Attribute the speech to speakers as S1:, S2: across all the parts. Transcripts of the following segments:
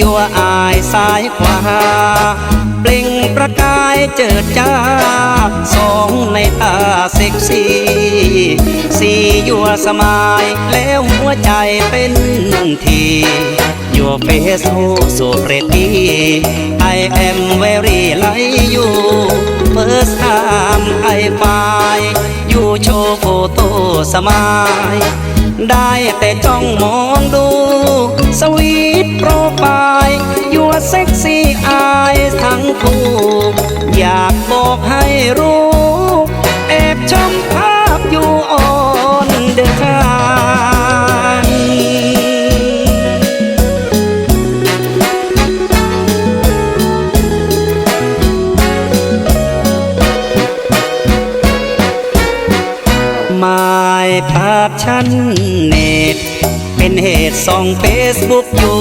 S1: ยัวอายสายขวา เปล่งประกายเจิดจ้า สองในตาเซ็กซี่สียัวสมายแล้วหัวใจเป็นทียัวเฟซโฮสุเปรตี้ I am very like you First time ท find you show photo smile ได้แต่จ้องมองดู สวีทโปรไฟล์ Your sexy eyes ทั้งคู่อยากบอกให้รู้แอบชมภาพอยู่อ่อนเดอะคานหมายภา ฉันเน็ตเป็นเหตุส่องเฟซบุ๊กอยู่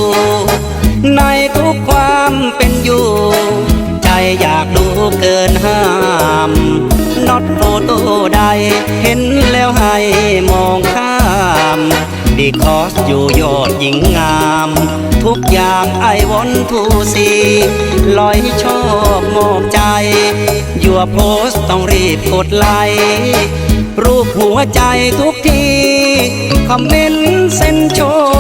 S1: ในทุกความเป็นอยู่ ใจอยากดูเกินห้ามน็อตโฟโต้ใด เห็นแล้วให้มองข้ามดีคอสอยู่ยอดหญิงงาม ทุกอย่างไอวอนทูซีลอยชอบมอบใจ ยัวโพสต์ต้องรีบกดไลค์ รูปหัวใจทุกที คอมเมนต์เซนโชฮ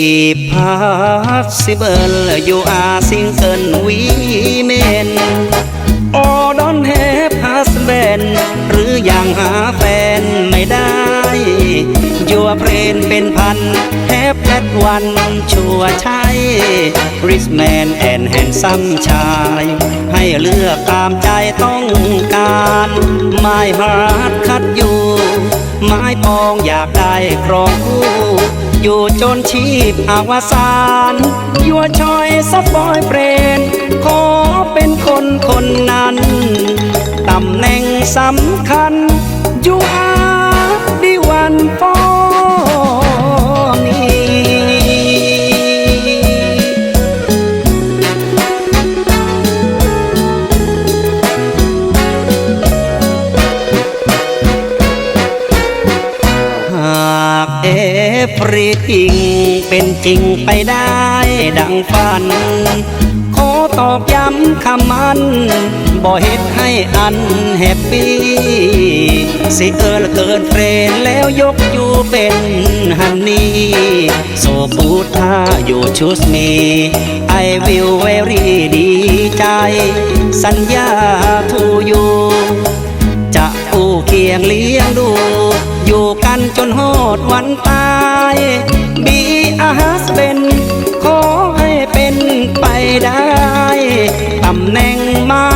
S1: อีพาสิเบิลอยู่อาซิงเกิลวีเมนออดอนแฮปฮัสเบนหรือยังหาแฟนไม่ได้ยัวเพรนเป็นพันแฮปแพทวันชัวใช้ริสแมนแอนแฮนซัมชาย ให้เลือกตามใจต้องการไม่ฮาร์ดคัดอยู่ไม้ปองอยากได้ครองคู่ อยู่จนชีพอาวสานยัวชอยสับบอยเฟรนขอเป็นคนคนนั้น ตำแหน่งสำคัญยูอาดีวันฟอ ฟรีทิงเป็นจริงไปได้ดังฝัน ขอตอกย้ำคำมัน บ่เฮ็ดให้อันแฮปปี้สิเอิลเกินเฟรนแล้วยกอยู่เป็นฮันนี่โซปูดถ้าอยู่ชุสมีไอวิวเวรีดีใจ สัญญาทูอยู่ จะกู้เคียงเลี้ยงดู อยู่กันจนโหดวันตายบีอาฮัสเป็นขอให้เป็นไปได้ ตำแหน่งมา